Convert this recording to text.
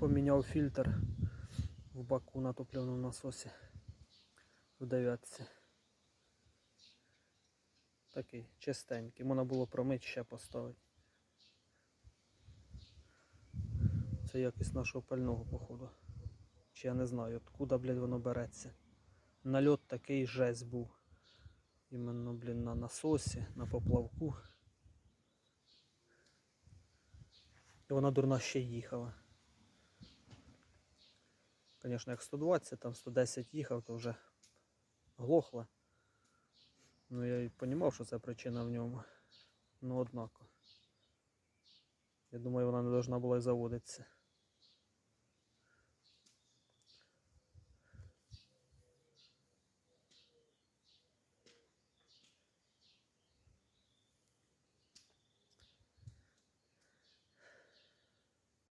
поміняв фільтр в баку на топливному насосі в дев'ятці. Такий чистенький. Можна було промити ще поставити. Це якість нашого пального, походу. Чи я не знаю, откуда, блядь, воно береться. Нальот такий жесть був. Іменно, блін, на насосі, на поплавку. І вона дурна ще їхала. Звісно, як 120, там 110 їхав, то вже глохло. Ну я і розумів, що це причина в ньому. Ну однако. Я думаю, вона не повинна була і заводитися.